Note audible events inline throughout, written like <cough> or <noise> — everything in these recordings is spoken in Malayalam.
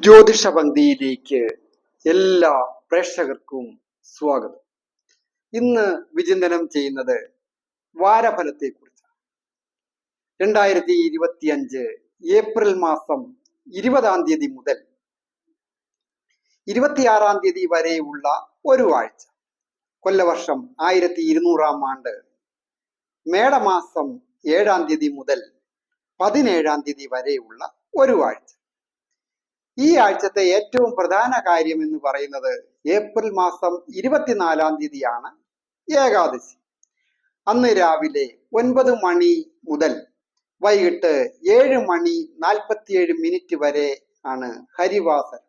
ജ്യോതിഷ പങ്ക്തിയിലേക്ക് എല്ലാ പ്രേക്ഷകർക്കും സ്വാഗതം. ഇന്ന് വിചിന്തനം ചെയ്യുന്നത് വാരഫലത്തെ കുറിച്ചാണ് രണ്ടായിരത്തി ഇരുപത്തി അഞ്ച് ഏപ്രിൽ മാസം ഇരുപതാം തീയതി മുതൽ ഇരുപത്തിയാറാം തീയതി വരെയുള്ള ഒരു ആഴ്ച. കൊല്ലവർഷം ആയിരത്തി ഇരുന്നൂറാം ആണ്ട് മേടമാസം ഏഴാം തീയതി മുതൽ പതിനേഴാം തീയതി വരെയുള്ള ഒരു ആഴ്ച. ഈ ആഴ്ചത്തെ ഏറ്റവും പ്രധാന കാര്യം എന്ന് പറയുന്നത് ഏപ്രിൽ മാസം ഇരുപത്തിനാലാം തീയതിയാണ് ഏകാദശി. അന്ന് രാവിലെ ഒൻപത് മണി മുതൽ വൈകിട്ട് ഏഴ് മണി നാൽപ്പത്തിയേഴ് മിനിറ്റ് വരെ ആണ് ഹരിവാസരം.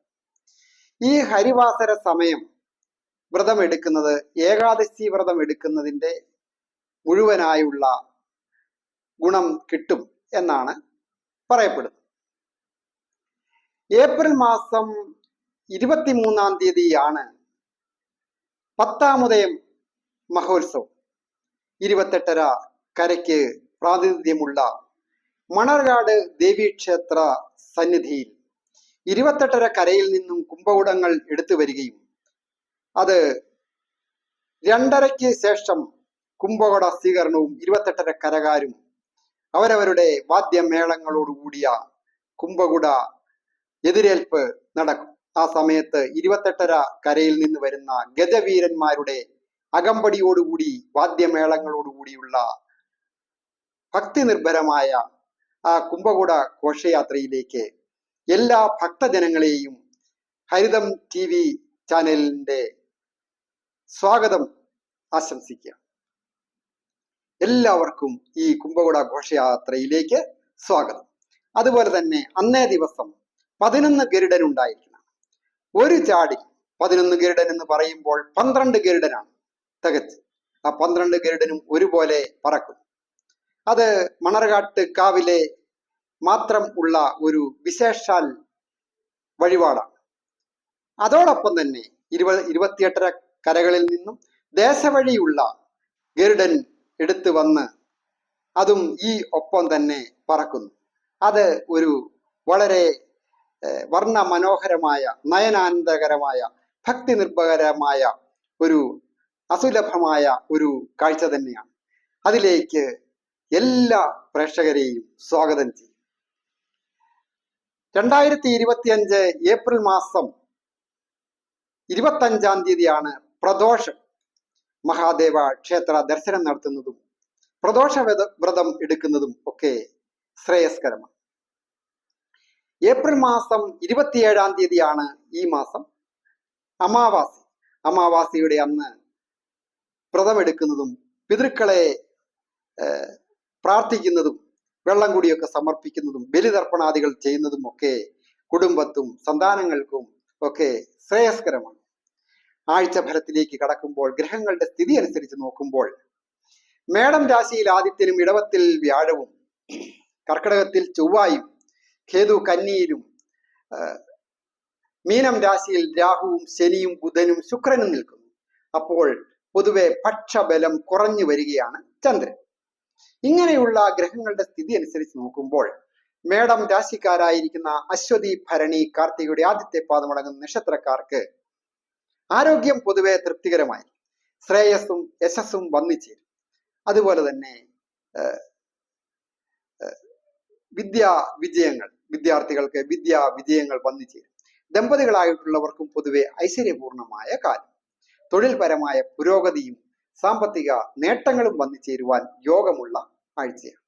ഈ ഹരിവാസര സമയം വ്രതം എടുക്കുന്നത് ഏകാദശി വ്രതം എടുക്കുന്നതിന്റെ മുഴുവനായുള്ള ഗുണം കിട്ടും എന്നാണ് പറയപ്പെടുന്നത്. ഏപ്രിൽ മാസം ഇരുപത്തിമൂന്നാം തീയതിയാണ് പത്താമുദയം മഹോത്സവം. ഇരുപത്തെട്ടര കരയ്ക്ക് പ്രാതിനിധ്യമുള്ള മണർകാട് ദേവീക്ഷേത്ര സന്നിധിയിൽ ഇരുപത്തെട്ടര കരയിൽ നിന്നും കുംഭകുടങ്ങൾ എടുത്തു വരികയും അത് രണ്ടരയ്ക്ക് ശേഷം കുംഭകുട സ്വീകരണവും ഇരുപത്തെട്ടര കരകാരും അവരവരുടെ വാദ്യമേളങ്ങളോടുകൂടിയ കുംഭകുട എതിരേൽപ്പ് നടക്കും. ആ സമയത്ത് ഇരുപത്തെട്ടര കരയിൽ നിന്ന് വരുന്ന ഗജവീരന്മാരുടെ അകമ്പടിയോടുകൂടി വാദ്യമേളങ്ങളോടുകൂടിയുള്ള ഭക്തി നിർഭരമായ ആ കുംഭകൂട ഘോഷയാത്രയിലേക്ക് എല്ലാ ഭക്തജനങ്ങളെയും ഹരിതം ടി വി ചാനലിന്റെ സ്വാഗതം ആശംസിക്കുക എല്ലാവർക്കും ഈ കുംഭകൂട ഘോഷയാത്രയിലേക്ക് സ്വാഗതം. അതുപോലെ തന്നെ അന്നേ ദിവസം പതിനൊന്ന് ഗരുഡൻ ഉണ്ടായിരിക്കണം ഒരു ചാടി പതിനൊന്ന് ഗരുഡൻ എന്ന് പറയുമ്പോൾ പന്ത്രണ്ട് ഗരുഡനാണ് തികച്ച്. ആ പന്ത്രണ്ട് ഗരുഡനും ഒരുപോലെ പറക്കും. അത് മണർകാട്ട് കാവിലെ മാത്രം ഉള്ള ഒരു വിശേഷാൽ വഴിപാടാണ്. അതോടൊപ്പം തന്നെ ഇരുപത് ഇരുപത്തിയെട്ടര കരകളിൽ നിന്നും ദേശവഴിയുള്ള ഗരുഡൻ എടുത്തു വന്ന് അതും ഈ ഒപ്പം തന്നെ പറക്കുന്നു. അത് ഒരു വളരെ വർണ മനോഹരമായ നയനാനന്ദകരമായ ഭക്തി നിർഭകരമായ ഒരു അസുലഭമായ ഒരു കാഴ്ച തന്നെയാണ്. അതിലേക്ക് എല്ലാ പ്രേക്ഷകരെയും സ്വാഗതം ചെയ്യും. രണ്ടായിരത്തി ഇരുപത്തി അഞ്ച് ഏപ്രിൽ മാസം ഇരുപത്തഞ്ചാം തീയതിയാണ് പ്രദോഷം മഹാദേവ ക്ഷേത്ര ദർശനം നടത്തുന്നതും പ്രദോഷ വ്രതം എടുക്കുന്നതും ഒക്കെ ശ്രേയസ്കരമാണ്. ഏപ്രിൽ മാസം ഇരുപത്തിയേഴാം തീയതിയാണ് ഈ മാസം അമാവാസി. അമാവാസിയുടെ അന്ന് വ്രതമെടുക്കുന്നതും പിതൃക്കളെ പ്രാർത്ഥിക്കുന്നതും വെള്ളം കൂടിയൊക്കെ സമർപ്പിക്കുന്നതും ബലിതർപ്പണാദികൾ ചെയ്യുന്നതും ഒക്കെ കുടുംബത്തും സന്താനങ്ങൾക്കും ഒക്കെ ശ്രേയസ്കരമാണ്. ആഴ്ച ഫലത്തിലേക്ക് കടക്കുമ്പോൾ ഗ്രഹങ്ങളുടെ സ്ഥിതി അനുസരിച്ച് നോക്കുമ്പോൾ മേടം രാശിയിൽ ആദിത്യനും ഇടവത്തിൽ വ്യാഴവും കർക്കിടകത്തിൽ ചൊവ്വായും കേതു കന്നിയിലും മീനം രാശിയിൽ രാഹുവും ശനിയും ബുധനും ശുക്രനും നിൽക്കുന്നു. അപ്പോൾ പൊതുവെ പക്ഷബലം കുറഞ്ഞു വരികയാണ് ചന്ദ്രൻ. ഇങ്ങനെയുള്ള ഗ്രഹങ്ങളുടെ സ്ഥിതി അനുസരിച്ച് നോക്കുമ്പോൾ മേടം രാശിക്കാരായിരിക്കുന്ന അശ്വതി ഭരണി കാർത്തികയുടെ ആദ്യത്തെ പാദമടങ്ങുന്ന നക്ഷത്രക്കാർക്ക് ആരോഗ്യം പൊതുവെ തൃപ്തികരമായി ശ്രേയസ്സും യശസ്സും വന്നിച്ചേരും അതുപോലെ തന്നെ വിദ്യാ വിജയങ്ങൾ വിദ്യാർത്ഥികൾക്ക് വിദ്യാ വിജയങ്ങൾ വന്നു ചേരും ദമ്പതികളായിട്ടുള്ളവർക്കും പൊതുവെ ഐശ്വര്യപൂർണമായ കാലം. തൊഴിൽപരമായ പുരോഗതിയും സാമ്പത്തിക നേട്ടങ്ങളും വന്നു ചേരുവാൻ യോഗമുള്ള ആഴ്ചയാണ്.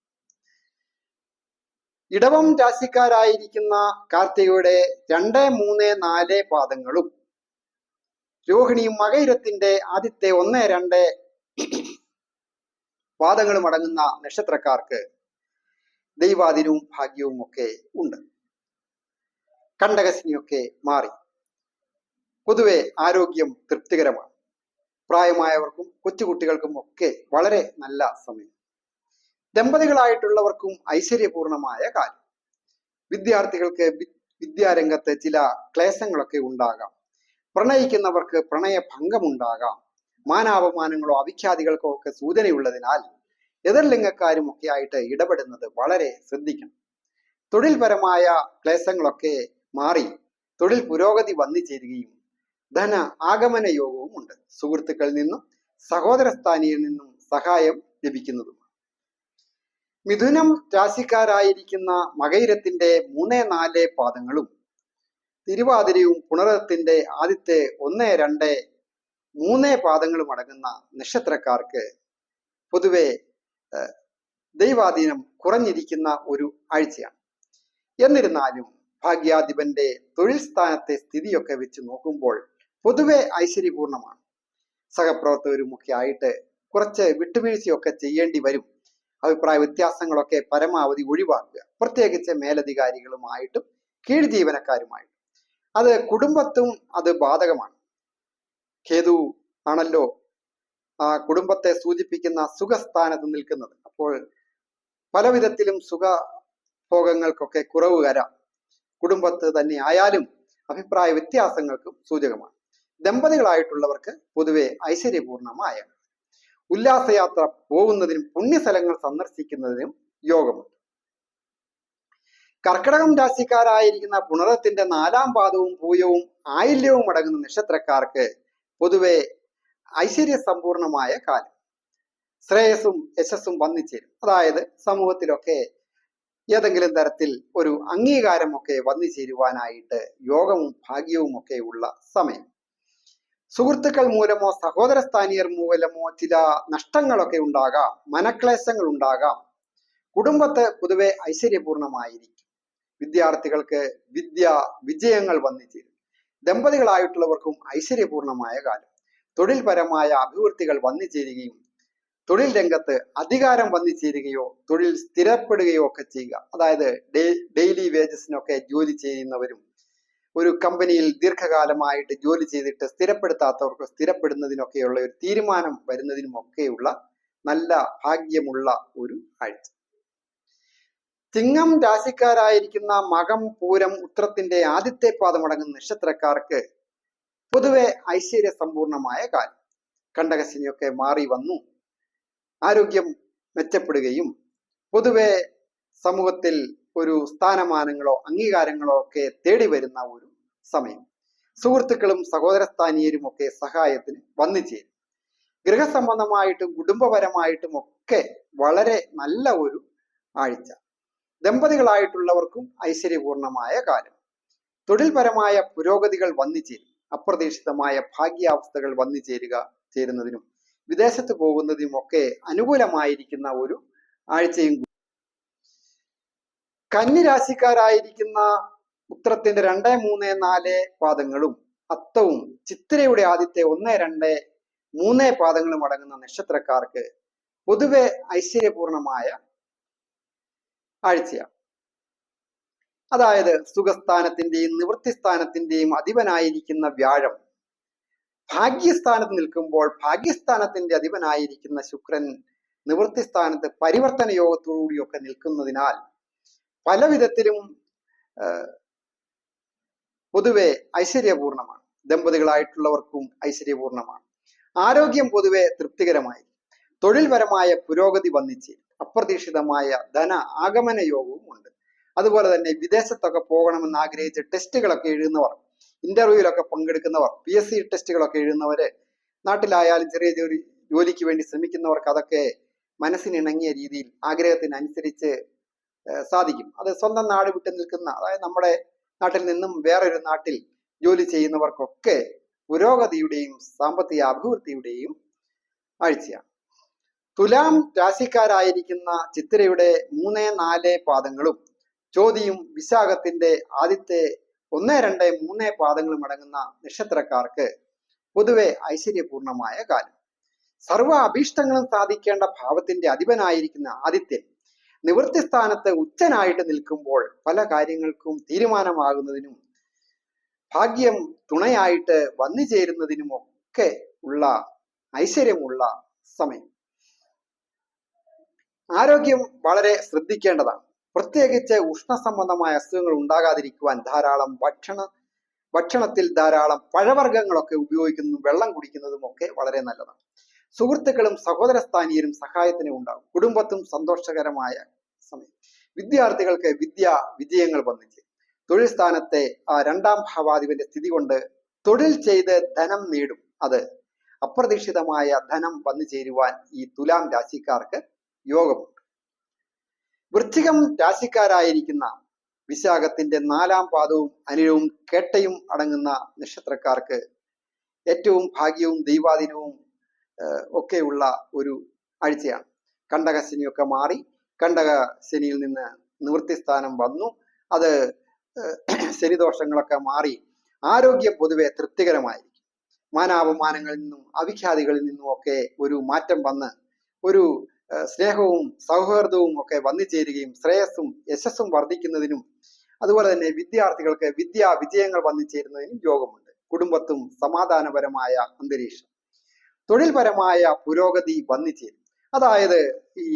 ഇടവം രാശിക്കാരായിരിക്കുന്ന കാർത്തികയുടെ രണ്ട് മൂന്ന് നാല് പാദങ്ങളും രോഹിണിയും മകയിരത്തിന്റെ ആദ്യത്തെ ഒന്ന് രണ്ട് പാദങ്ങളും അടങ്ങുന്ന നക്ഷത്രക്കാർക്ക് ദൈവാധീനവും ഭാഗ്യവും ഒക്കെ ഉണ്ട്. കണ്ടകസിനിയൊക്കെ മാറി. പൊതുവെ ആരോഗ്യം തൃപ്തികരമാണ്. പ്രായമായവർക്കും കൊച്ചുകുട്ടികൾക്കും ഒക്കെ വളരെ നല്ല സമയം. ദമ്പതികളായിട്ടുള്ളവർക്കും ഐശ്വര്യപൂർണമായ കാര്യം. വിദ്യാർത്ഥികൾക്ക് വിദ്യാരംഗത്ത് ചില ക്ലേശങ്ങളൊക്കെ ഉണ്ടാകാം. പ്രണയിക്കുന്നവർക്ക് പ്രണയഭംഗമുണ്ടാകാം. മാനാപമാനങ്ങളോ അവിഖ്യാതികൾക്കോ ഒക്കെ സൂചനയുള്ളതിനാൽ എതിർലിംഗക്കാരും ഒക്കെ ആയിട്ട് ഇടപെടുന്നത് വളരെ ശ്രദ്ധിക്കണം. തൊഴിൽപരമായ ക്ലേശങ്ങളൊക്കെ മാറി തൊഴിൽ പുരോഗതി വന്നു ചേരുകയും ധന ആഗമന യോഗവും ഉണ്ട്. സുഹൃത്തുക്കളിൽ നിന്നും സഹോദര സ്ഥാനിയിൽ നിന്നും സഹായം ലഭിക്കുന്നതുമാണ്. മിഥുനം രാശിക്കാരായിരിക്കുന്ന മകയിരത്തിന്റെ മൂന്ന് നാല് പാദങ്ങളും തിരുവാതിരയും പുണരത്തിന്റെ ആദ്യത്തെ ഒന്ന് രണ്ട് മൂന്ന് പാദങ്ങളും അടങ്ങുന്ന നക്ഷത്രക്കാർക്ക് പൊതുവെ ദൈവാധീനം കുറഞ്ഞിരിക്കുന്ന ഒരു ആഴ്ചയാണ്. എന്നിരുന്നാലും ഭാഗ്യാധിപന്റെ തൊഴിൽ സ്ഥാനത്തെ സ്ഥിതിയൊക്കെ വെച്ച് നോക്കുമ്പോൾ പൊതുവെ ഐശ്വര്യപൂർണമാണ്. സഹപ്രവർത്തകരുമൊക്കെ ആയിട്ട് കുറച്ച് വിട്ടുവീഴ്ചയൊക്കെ ചെയ്യേണ്ടി വരും. അഭിപ്രായ വ്യത്യാസങ്ങളൊക്കെ പരമാവധി ഒഴിവാക്കുക. പ്രത്യേകിച്ച് മേലധികാരികളുമായിട്ടും കീഴ് ജീവനക്കാരുമായിട്ടും അത് കുടുംബത്തും അത് ബാധകമാണ്. കേതു ആണല്ലോ ആ കുടുംബത്തെ സൂചിപ്പിക്കുന്ന സുഖസ്ഥാനത്ത് നിൽക്കുന്നത്. അപ്പോൾ പല വിധത്തിലും സുഖ ഭോഗങ്ങൾക്കൊക്കെ കുറവ് വരാം. കുടുംബത്ത് തന്നെ ആയാലും അഭിപ്രായ വ്യത്യാസങ്ങൾക്കും സൂചകമാണ്. ദമ്പതികളായിട്ടുള്ളവർക്ക് പൊതുവെ ഐശ്വര്യപൂർണമായ ഉല്ലാസയാത്ര പോകുന്നതിനും പുണ്യസ്ഥലങ്ങൾ സന്ദർശിക്കുന്നതിനും യോഗമുണ്ട്. കർക്കിടകം രാശിക്കാരായിരിക്കുന്ന പുണരത്തിന്റെ നാലാം പാദവും പൂയവും ആയില്യവും അടങ്ങുന്ന നക്ഷത്രക്കാർക്ക് പൊതുവെ ഐശ്വര്യ സമ്പൂർണമായ കാലം. ശ്രേയസ്സും യശസ്സും വന്നിച്ചേരും. അതായത് സമൂഹത്തിലൊക്കെ ഏതെങ്കിലും തരത്തിൽ ഒരു അംഗീകാരമൊക്കെ വന്നു ചേരുവാനായിട്ട് യോഗവും ഭാഗ്യവും ഒക്കെ ഉള്ള സമയം. സുഹൃത്തുക്കൾ മൂലമോ സഹോദര സ്ഥാനീയർ മൂലമോ ചില നഷ്ടങ്ങളൊക്കെ ഉണ്ടാകാം മനക്ലേശങ്ങൾ ഉണ്ടാകാം. കുടുംബത്ത് പൊതുവെ ഐശ്വര്യപൂർണമായിരിക്കും. വിദ്യാർത്ഥികൾക്ക് വിദ്യ വിജയങ്ങൾ വന്നു ചേരും ദമ്പതികളായിട്ടുള്ളവർക്കും ഐശ്വര്യപൂർണമായ കാലം. തൊഴിൽപരമായ അഭിവൃദ്ധികൾ വന്നു ചേരുകയും തൊഴിൽ രംഗത്ത് അധികാരം വന്നു ചേരുകയോ തൊഴിൽ സ്ഥിരപ്പെടുകയോ ഒക്കെ ചെയ്യുക. അതായത് ഡെയിലി വേജസിനൊക്കെ ജോലി ചെയ്യുന്നവരും ഒരു കമ്പനിയിൽ ദീർഘകാലമായിട്ട് ജോലി ചെയ്തിട്ട് സ്ഥിരപ്പെടുത്താത്തവർക്ക് സ്ഥിരപ്പെടുന്നതിനൊക്കെയുള്ള ഒരു തീരുമാനം വരുന്നതിനുമൊക്കെയുള്ള നല്ല ഭാഗ്യമുള്ള ഒരു ആഴ്ച. ചിങ്ങം രാശിക്കാരായിരിക്കുന്ന മകം പൂരം ഉത്രത്തിന്റെ ആദ്യത്തെ പാദമടങ്ങുന്ന നക്ഷത്രക്കാർക്ക് പൊതുവെ ഐശ്വര്യ സമ്പൂർണമായ കാലം കണ്ടകശനിയൊക്കെ മാറി വന്നു. ആരോഗ്യം മെച്ചപ്പെടുകയും പൊതുവെ സമൂഹത്തിൽ ഒരു സ്ഥാനമാനങ്ങളോ അംഗീകാരങ്ങളോ ഒക്കെ തേടി വരുന്ന ഒരു സമയം. സുഹൃത്തുക്കളും സഹോദരസ്ഥാനീയരും ഒക്കെ സഹായത്തിന് വന്നു ചേരും. ഗൃഹസംബന്ധമായിട്ടും കുടുംബപരമായിട്ടും ഒക്കെ വളരെ നല്ല ഒരു ആഴ്ച. ദമ്പതികളായിട്ടുള്ളവർക്കും ഐശ്വര്യപൂർണമായ കാലം തൊഴിൽപരമായ പുരോഗതികൾ വന്നു ചേരും. അപ്രതീക്ഷിതമായ ഭാഗ്യാവസ്ഥകൾ വന്നു ചേരുക ചേരുന്നതിനും വിദേശത്ത് പോകുന്നതിനും ഒക്കെ അനുകൂലമായിരിക്കുന്ന ഒരു ആഴ്ചയും. കന്നിരാശിക്കാരായിരിക്കുന്ന ഉത്രത്തിന്റെ രണ്ട് മൂന്ന് നാല് പാദങ്ങളും അത്തവും ചിത്രയുടെ ആദ്യത്തെ ഒന്ന് രണ്ട് മൂന്ന് പാദങ്ങളും അടങ്ങുന്ന നക്ഷത്രക്കാർക്ക് പൊതുവെ ഐശ്വര്യപൂർണമായ ആഴ്ചയാണ് അതായത് സുഖസ്ഥാനത്തിന്റെയും നിവൃത്തിസ്ഥാനത്തിന്റെയും അധിപനായിരിക്കുന്ന വ്യാഴം. ഭാഗ്യസ്ഥാനത്ത് നിൽക്കുമ്പോൾ ഭാഗ്യസ്ഥാനത്തിന്റെ അധിപനായിരിക്കുന്ന ശുക്രൻ നിവൃത്തിസ്ഥാനത്ത് പരിവർത്തന യോഗത്തോടുകൂടിയൊക്കെ നിൽക്കുന്നതിനാൽ പല വിധത്തിലും പൊതുവെ ഐശ്വര്യപൂർണമാണ്. ദമ്പതികളായിട്ടുള്ളവർക്കും ഐശ്വര്യപൂർണമാണ്. ആരോഗ്യം പൊതുവെ തൃപ്തികരമായി. തൊഴിൽപരമായ പുരോഗതി വന്നിച്ച് അപ്രതീക്ഷിതമായ ധന ആഗമന യോഗവും ഉണ്ട് അതുപോലെ തന്നെ വിദേശത്തൊക്കെ പോകണമെന്ന് ആഗ്രഹിച്ച് ടെസ്റ്റുകളൊക്കെ എഴുതുന്നവർ ഇന്റർവ്യൂവിലൊക്കെ പങ്കെടുക്കുന്നവർ പി എസ് സി ടെസ്റ്റുകളൊക്കെ എഴുതുന്നവര് നാട്ടിലായാലും ചെറിയ ജോലി ജോലിക്ക് വേണ്ടി ശ്രമിക്കുന്നവർക്ക് അതൊക്കെ മനസ്സിനിണങ്ങിയ രീതിയിൽ ആഗ്രഹത്തിനനുസരിച്ച് സാധിക്കും. അത് സ്വന്തം നാട് വിട്ടു നിൽക്കുന്ന അതായത് നമ്മുടെ നാട്ടിൽ നിന്നും വേറൊരു നാട്ടിൽ ജോലി ചെയ്യുന്നവർക്കൊക്കെ പുരോഗതിയുടെയും സാമ്പത്തിക അഭിവൃദ്ധിയുടെയും ആഴ്ചയാണ്. തുലാം രാശിക്കാരായിരിക്കുന്ന ചിത്രയുടെ മൂന്ന് നാല് പാദങ്ങളും ചോതിയും വിശാഖത്തിന്റെ ആദ്യത്തെ ഒന്ന് രണ്ട് മൂന്ന് പാദങ്ങളും അടങ്ങുന്ന നക്ഷത്രക്കാർക്ക് പൊതുവെ ഐശ്വര്യപൂർണമായ കാലം. സർവ അഭീഷ്ടങ്ങളും സാധിക്കേണ്ട ഭാവത്തിന്റെ അധിപനായിരിക്കുന്ന ആദിത്യൻ നിവൃത്തി സ്ഥാനത്ത് ഉച്ചനായിട്ട് നിൽക്കുമ്പോൾ പല കാര്യങ്ങൾക്കും തീരുമാനമാകുന്നതിനും ഭാഗ്യം തുണയായിട്ട് വന്നു ചേരുന്നതിനും ഒക്കെ ഉള്ള ഐശ്വര്യമുള്ള സമയം. ആരോഗ്യം വളരെ ശ്രദ്ധിക്കേണ്ടതാണ്. പ്രത്യേകിച്ച് ഉഷ്ണസംബന്ധമായ അസുഖങ്ങൾ ഉണ്ടാകാതിരിക്കുവാൻ ധാരാളം ഭക്ഷണ ഭക്ഷണത്തിൽ ധാരാളം പഴവർഗങ്ങളൊക്കെ ഉപയോഗിക്കുന്നതും വെള്ളം കുടിക്കുന്നതും ഒക്കെ വളരെ നല്ലതാണ്. സുഹൃത്തുക്കളും സഹോദര സ്ഥാനീയരും സഹായത്തിന് ഉണ്ടാകും. കുടുംബത്തും സന്തോഷകരമായ സമയം. വിദ്യാർത്ഥികൾക്ക് വിദ്യ വിജയങ്ങൾ വന്നിട്ട് തൊഴിൽ സ്ഥാനത്തെ ആ രണ്ടാം ഭാവാധിപന്റെ സ്ഥിതി കൊണ്ട് തൊഴിൽ ചെയ്ത് ധനം നേടും. അത് അപ്രതീക്ഷിതമായ ധനം വന്നു ചേരുവാൻ ഈ തുലാം രാശിക്കാർക്ക് യോഗമുണ്ട്. വൃശ്ചികം രാശിക്കാരായിരിക്കുന്ന വിശാഖത്തിന്റെ നാലാം പാദവും അനിലവും കേട്ടയും അടങ്ങുന്ന നക്ഷത്രക്കാർക്ക് ഏറ്റവും ഭാഗ്യവും ദൈവാധീനവും ഒക്കെയുള്ള ഒരു ആഴ്ചയാണ്. കണ്ടകശനിയൊക്കെ മാറി കണ്ടക ശനിയിൽ നിന്ന് നിവൃത്തിസ്ഥാനം വന്നു. അത് ശനിദോഷങ്ങളൊക്കെ മാറി ആരോഗ്യം പൊതുവെ തൃപ്തികരമായിരിക്കും. മാനാപമാനങ്ങളിൽ നിന്നും അവിഖ്യാതികളിൽ നിന്നും ഒക്കെ ഒരു മാറ്റം വന്ന് ഒരു സ്നേഹവും സൗഹാർദ്ദവും ഒക്കെ വന്നു ചേരുകയും ശ്രേയസ്സും യശസ്സും വർദ്ധിക്കുന്നതിനും അതുപോലെ തന്നെ വിദ്യാർത്ഥികൾക്ക് വിദ്യാ വിജയങ്ങൾ വന്നു ചേരുന്നതിനും യോഗമുണ്ട്. കുടുംബത്തും സമാധാനപരമായ അന്തരീക്ഷം. തൊഴിൽപരമായ പുരോഗതി വന്നു ചേരും അതായത് ഈ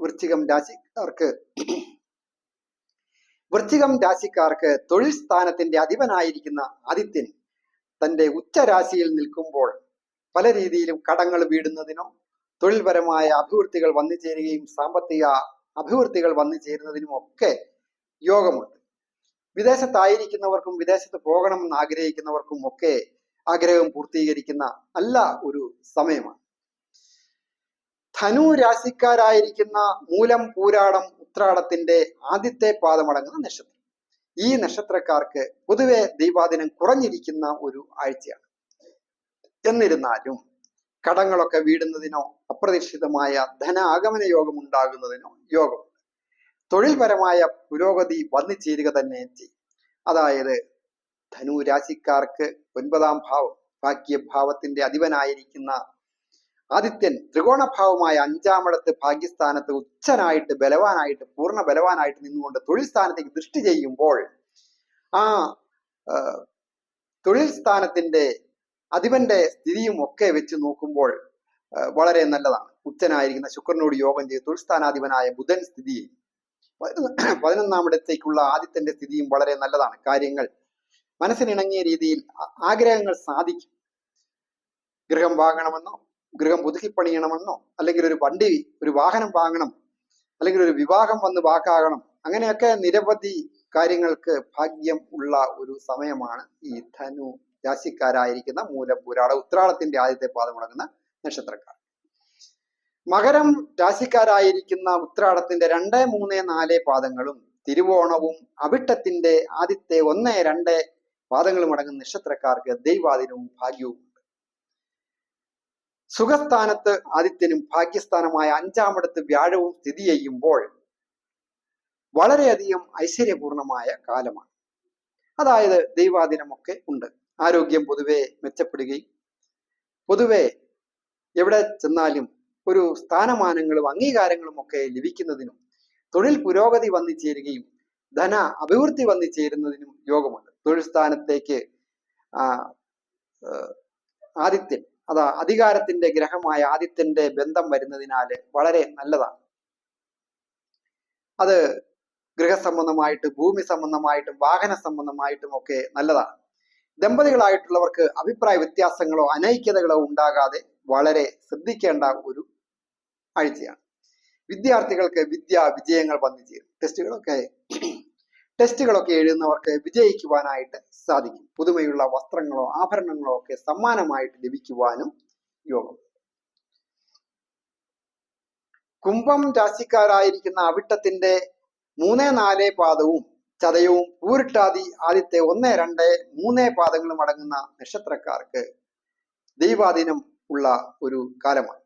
വൃശ്ചികം രാശിക്കാർക്ക് <clears throat> വൃശ്ചികം രാശിക്കാർക്ക് തൊഴിൽ സ്ഥാനത്തിന്റെ അധിപനായിരിക്കുന്ന ആദിത്യൻ തന്റെ ഉച്ചരാശിയിൽ നിൽക്കുമ്പോൾ പല രീതിയിലും കടങ്ങൾ വീടുന്നതിനോ തൊഴിൽപരമായ അഭിവൃദ്ധികൾ വന്നു ചേരുകയും സാമ്പത്തിക അഭിവൃദ്ധികൾ വന്നു ചേരുന്നതിനും ഒക്കെ യോഗമുണ്ട്. വിദേശത്തായിരിക്കുന്നവർക്കും വിദേശത്ത് പോകണമെന്ന് ആഗ്രഹിക്കുന്നവർക്കും ഒക്കെ ആഗ്രഹം പൂർത്തീകരിക്കുന്ന നല്ല ഒരു സമയമാണ്. ധനു രാശിക്കാരായിരിക്കുന്ന മൂലം പൂരാടം ഉത്രാടത്തിന്റെ ആദ്യത്തെ പാദമടങ്ങുന്ന നക്ഷത്രം. ഈ നക്ഷത്രക്കാർക്ക് പൊതുവെ ദൈവാദിനം കുറഞ്ഞിരിക്കുന്ന ഒരു ആഴ്ചയാണ്. എന്നിരുന്നാലും കടങ്ങളൊക്കെ വീടുന്നതിനോ അപ്രതീക്ഷിതമായ ധന ആഗമന യോഗം. ഉണ്ടാകുന്നതിനോ യോഗം തൊഴിൽപരമായ പുരോഗതി വന്നു ചേരുക തന്നെ ചെയ്യും. അതായത് ധനു രാശിക്കാർക്ക് ഒൻപതാം ഭാവം ഭാഗ്യഭാവത്തിന്റെ അധിപനായിരിക്കുന്ന ആദിത്യൻ ത്രികോണഭാവമായ അഞ്ചാമിടത്ത് ഭാഗ്യസ്ഥാനത്ത് ഉച്ചനായിട്ട് ബലവാനായിട്ട് പൂർണ ബലവാനായിട്ട് നിന്നുകൊണ്ട് തൊഴിൽ സ്ഥാനത്തേക്ക് ദൃഷ്ടി ചെയ്യുമ്പോൾ ആ തൊഴിൽ സ്ഥാനത്തിന്റെ അധിപന്റെ സ്ഥിതിയും ഒക്കെ വെച്ച് നോക്കുമ്പോൾ വളരെ നല്ലതാണ്. ഉച്ചനായിരിക്കുന്ന ശുക്രനോട് യോഗം ചെയ്ത് തുൽസ്ഥാനാധിപനായ സ്ഥാനാധിപനായ ബുധൻ സ്ഥിതി <clears throat> പതിനൊന്നാമിടത്തേക്കുള്ള ആദിത്യന്റെ സ്ഥിതിയും വളരെ നല്ലതാണ്. കാര്യങ്ങൾ മനസ്സിനിണങ്ങിയ രീതിയിൽ ആഗ്രഹങ്ങൾ സാധിക്കും. ഗൃഹം വാങ്ങണമെന്നോ ഗൃഹം പുതുക്കി പണിയണമെന്നോ അല്ലെങ്കിൽ ഒരു വണ്ടി ഒരു വാഹനം വാങ്ങണം അല്ലെങ്കിൽ ഒരു വിവാഹം വന്ന് വാക്കാകണം അങ്ങനെയൊക്കെ നിരവധി കാര്യങ്ങൾക്ക് ഭാഗ്യം ഉള്ള ഒരു സമയമാണ് ഈ ധനു രാശിക്കാരായിരിക്കുന്ന മൂലപുരാട ഉത്രാടത്തിന്റെ ആദ്യത്തെ പാദം മുടങ്ങുന്ന നക്ഷത്രക്കാർ. മകരം രാശിക്കാരായിരിക്കുന്ന ഉത്രാടത്തിന്റെ രണ്ട് മൂന്ന് നാല് പാദങ്ങളും തിരുവോണവും അവിട്ടത്തിന്റെ ആദ്യത്തെ ഒന്ന് രണ്ട് പാദങ്ങളും അടങ്ങുന്ന നക്ഷത്രക്കാർക്ക് ദൈവാദിനവും ഭാഗ്യവും സുഖസ്ഥാനത്ത് ആദിത്യനും ഭാഗ്യസ്ഥാനമായ അഞ്ചാമിടത്ത് വ്യാഴവും സ്ഥിതി ചെയ്യുമ്പോൾ വളരെയധികം ഐശ്വര്യപൂർണമായ കാലമാണ്. അതായത് ദൈവാദിനമൊക്കെ ഉണ്ട്. ആരോഗ്യം പൊതുവെ മെച്ചപ്പെടുകയും പൊതുവെ എവിടെ ചെന്നാലും ഒരു സ്ഥാനമാനങ്ങളും അംഗീകാരങ്ങളും ഒക്കെ ലഭിക്കുന്നതിനും തൊഴിൽ പുരോഗതി വന്നു ചേരുകയും ധന അഭിവൃദ്ധി വന്നു ചേരുന്നതിനും യോഗമുണ്ട്. തൊഴിൽ സ്ഥാനത്തേക്ക് ആ, ആദിത്യൻ അതാ അധികാരത്തിന്റെ ഗ്രഹമായ ആദിത്യന്റെ ബന്ധം വരുന്നതിനാൽ വളരെ നല്ലതാണ്. അത് ഗൃഹസംബന്ധമായിട്ട് ഭൂമി സംബന്ധമായിട്ടും വാഹന സംബന്ധമായിട്ടും ഒക്കെ നല്ലതാണ്. ദമ്പതികളായിട്ടുള്ളവർക്ക് അഭിപ്രായ വ്യത്യാസങ്ങളോ അനൈക്യതകളോ ഉണ്ടാകാതെ വളരെ ശ്രദ്ധിക്കേണ്ട ഒരു ആഴ്ചയാണ്. വിദ്യാർത്ഥികൾക്ക് വിദ്യാ വിജയങ്ങൾ വന്നു ചേരും. ടെസ്റ്റുകളൊക്കെ ടെസ്റ്റുകളൊക്കെ എഴുതുന്നവർക്ക് വിജയിക്കുവാനായിട്ട് സാധിക്കും. പുതുമയുള്ള വസ്ത്രങ്ങളോ ആഭരണങ്ങളോ ഒക്കെ സമ്മാനമായിട്ട് ലഭിക്കുവാനും യോഗം. കുംഭം രാശിക്കാരായിരിക്കുന്ന അവിട്ടത്തിന്റെ മൂന്ന് നാല് പാദവും ചതയവും പൂരിട്ടാതി ആദ്യത്തെ ഒന്ന് രണ്ട് മൂന്ന് പാദങ്ങളും അടങ്ങുന്ന നക്ഷത്രക്കാർക്ക് ദൈവാധീനം ഉള്ള ഒരു കാലമാണ്.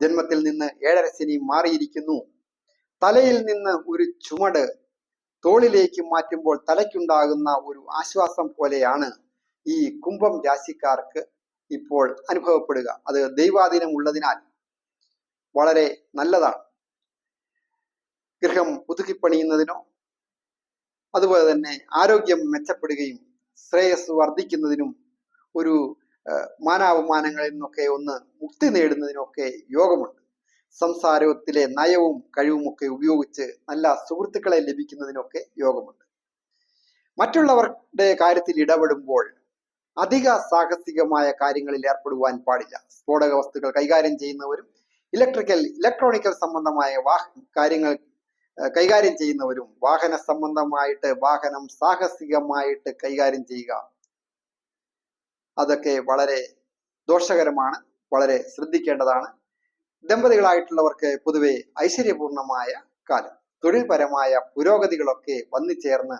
ജന്മത്തിൽ നിന്ന് ഏഴര ശനി മാറിയിരിക്കുന്നു. തലയിൽ നിന്ന് ഒരു ചുമട് തോളിലേക്ക് മാറ്റുമ്പോൾ തലയ്ക്കുണ്ടാകുന്ന ഒരു ആശ്വാസം പോലെയാണ് ഈ കുംഭം രാശിക്കാർക്ക് ഇപ്പോൾ അനുഭവപ്പെടുക. അത് ദൈവാധീനം ഉള്ളതിനാൽ വളരെ നല്ലതാണ്. ഗൃഹം പുതുക്കിപ്പണിയുന്നതിനോ അതുപോലെ തന്നെ ആരോഗ്യം മെച്ചപ്പെടുകയും ശ്രേയസ് വർദ്ധിക്കുന്നതിനും ഒരു മാനാപമാനങ്ങളിൽ നിന്നൊക്കെ ഒന്ന് മുക്തി നേടുന്നതിനൊക്കെ യോഗമുണ്ട്. സംസാരത്തിലെ നയവും കഴിവുമൊക്കെ ഉപയോഗിച്ച് നല്ല സുഹൃത്തുക്കളെ ലഭിക്കുന്നതിനൊക്കെ യോഗമുണ്ട്. മറ്റുള്ളവരുടെ കാര്യത്തിൽ ഇടപെടുമ്പോൾ അധിക സാഹസികമായ കാര്യങ്ങളിൽ ഏർപ്പെടുവാൻ പാടില്ല. സ്ഫോടക വസ്തുക്കൾ കൈകാര്യം ചെയ്യുന്നവരും ഇലക്ട്രിക്കൽ ഇലക്ട്രോണിക്കൽ സംബന്ധമായ വാഹ കാര്യങ്ങൾ കൈകാര്യം ചെയ്യുന്നവരും വാഹന സംബന്ധമായിട്ട് വാഹനം സാഹസികമായിട്ട് കൈകാര്യം ചെയ്യുക അതൊക്കെ വളരെ ദോഷകരമാണ് വളരെ ശ്രദ്ധിക്കേണ്ടതാണ്. ദമ്പതികളായിട്ടുള്ളവർക്ക് പൊതുവെ ഐശ്വര്യപൂർണമായ കാലം തൊഴിൽപരമായ പുരോഗതികളൊക്കെ വന്നു ചേർന്ന്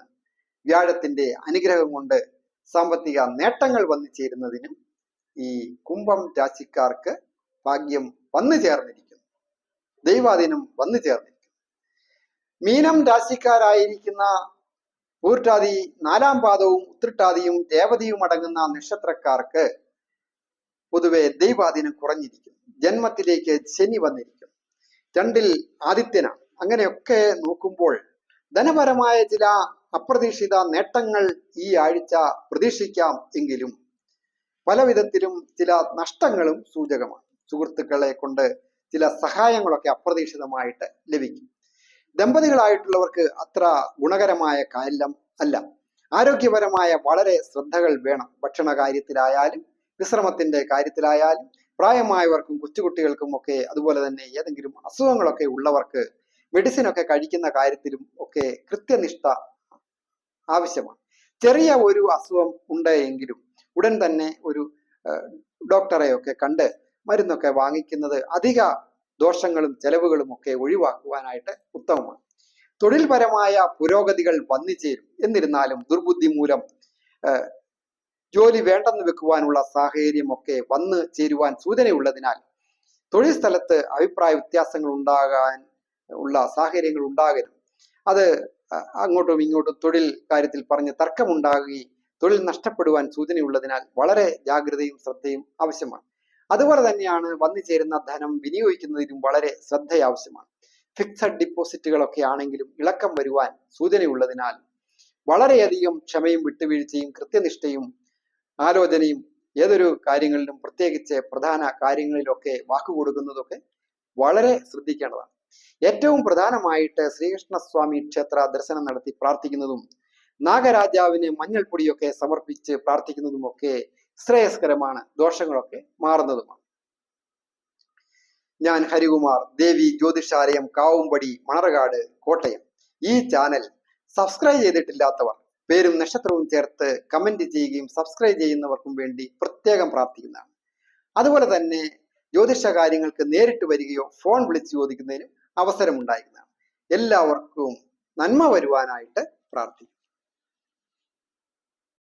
വ്യാഴത്തിന്റെ അനുഗ്രഹം കൊണ്ട് സാമ്പത്തിക നേട്ടങ്ങൾ വന്നു ചേരുന്നതിനും ഈ കുംഭം രാശിക്കാർക്ക് ഭാഗ്യം വന്നു ചേർന്നിരിക്കുന്നു. ദൈവാധീനം വന്നു ചേർന്നിരിക്കുന്നു. മീനം രാശിക്കാരായിരിക്കുന്ന പൂർട്ടാതി നാലാം പാദവും ഉത്രട്ടാതിയും രേവതിയും അടങ്ങുന്ന നക്ഷത്രക്കാർക്ക് പൊതുവെ ദൈവാധീനം കുറഞ്ഞിരിക്കും ജന്മത്തിലേക്ക് ശനി വന്നിരിക്കും രണ്ടിൽ ആദിത്യനാണ്. അങ്ങനെയൊക്കെ നോക്കുമ്പോൾ ധനപരമായ ചില അപ്രതീക്ഷിത നേട്ടങ്ങൾ ഈ ആഴ്ച പ്രതീക്ഷിക്കാം എങ്കിലും പല വിധത്തിലും ചില നഷ്ടങ്ങളും സൂചകമാണ്. സുഹൃത്തുക്കളെ കൊണ്ട് ചില സഹായങ്ങളൊക്കെ അപ്രതീക്ഷിതമായിട്ട് ലഭിക്കും. ദമ്പതികളായിട്ടുള്ളവർക്ക് അത്ര ഗുണകരമായ കാര്യം അല്ല. ആരോഗ്യപരമായ വളരെ ശ്രദ്ധകൾ വേണം. ഭക്ഷണ കാര്യത്തിലായാലും വിശ്രമത്തിന്റെ കാര്യത്തിലായാലും പ്രായമായവർക്കും കൊച്ചുകുട്ടികൾക്കും ഒക്കെ അതുപോലെ തന്നെ ഏതെങ്കിലും അസുഖങ്ങളൊക്കെ ഉള്ളവർക്ക് മെഡിസിൻ ഒക്കെ കഴിക്കുന്ന കാര്യത്തിലും ഒക്കെ കൃത്യനിഷ്ഠ ആവശ്യമാണ്. ചെറിയ ഒരു അസുഖം ഉണ്ടെങ്കിലും ഉടൻ തന്നെ ഒരു ഡോക്ടറെ ഒക്കെ കണ്ട് മരുന്നൊക്കെ വാങ്ങിക്കുന്നത് അധിക ദോഷങ്ങളും ചെലവുകളും ഒക്കെ ഒഴിവാക്കുവാനായിട്ട് ഉത്തമമാണ്. തൊഴിൽപരമായ പുരോഗതികൾ വന്നു ചേരും. എന്നിരുന്നാലും ദുർബുദ്ധി മൂലം ജോലി വേണ്ടെന്ന് വെക്കുവാനുള്ള സാഹചര്യമൊക്കെ വന്ന് ചേരുവാൻ സൂചനയുള്ളതിനാൽ തൊഴിൽ സ്ഥലത്ത് അഭിപ്രായ വ്യത്യാസങ്ങൾ ഉണ്ടാകാൻ ഉള്ള സാഹചര്യങ്ങൾ ഉണ്ടാകരുത്. അത് അങ്ങോട്ടും ഇങ്ങോട്ടും തൊഴിൽ കാര്യത്തിൽ പറഞ്ഞ് തർക്കമുണ്ടാകുകയും തൊഴിൽ നഷ്ടപ്പെടുവാൻ സൂചനയുള്ളതിനാൽ വളരെ ജാഗ്രതയും ശ്രദ്ധയും ആവശ്യമാണ്. അതുപോലെ തന്നെയാണ് വന്നു ചേരുന്ന ധനം വിനിയോഗിക്കുന്നതിനും വളരെ ശ്രദ്ധയാവശ്യമാണ്. ഫിക്സഡ് ഡിപ്പോസിറ്റുകളൊക്കെ ആണെങ്കിലും ഇളക്കം വരുവാൻ സൂചനയുള്ളതിനാൽ വളരെയധികം ക്ഷമയും വിട്ടുവീഴ്ചയും കൃത്യനിഷ്ഠയും ആലോചനയും ഏതൊരു കാര്യങ്ങളിലും പ്രത്യേകിച്ച് പ്രധാന കാര്യങ്ങളിലൊക്കെ വാക്കുകൊടുക്കുന്നതൊക്കെ വളരെ ശ്രദ്ധിക്കേണ്ടതാണ്. ഏറ്റവും പ്രധാനമായിട്ട് ശ്രീകൃഷ്ണസ്വാമി ക്ഷേത്ര ദർശനം നടത്തി പ്രാർത്ഥിക്കുന്നതും നാഗരാജാവിന് മഞ്ഞൾപ്പൊടിയൊക്കെ സമർപ്പിച്ച് പ്രാർത്ഥിക്കുന്നതുമൊക്കെ ശ്രേയസ്കരമാണ്. ദോഷങ്ങളൊക്കെ മാറുന്നതുമാണ്. ഞാൻ ഹരികുമാർ ദേവി ജ്യോതിഷാലയം കാവുംപടി മണർകാട് കോട്ടയം. ഈ ചാനൽ സബ്സ്ക്രൈബ് ചെയ്തിട്ടില്ലാത്തവർ പേരും നക്ഷത്രവും ചേർത്ത് കമന്റ് ചെയ്യുകയും സബ്സ്ക്രൈബ് ചെയ്യുന്നവർക്കും വേണ്ടി പ്രത്യേകം പ്രാർത്ഥിക്കുന്നതാണ്. അതുപോലെ തന്നെ ജ്യോതിഷ കാര്യങ്ങൾക്ക് നേരിട്ട് വരികയോ ഫോൺ വിളിച്ച് ചോദിക്കുന്നതിനും അവസരമുണ്ടായിരിക്കുന്നതാണ്. എല്ലാവർക്കും നന്മ വരുവാനായിട്ട് പ്രാർത്ഥിക്കും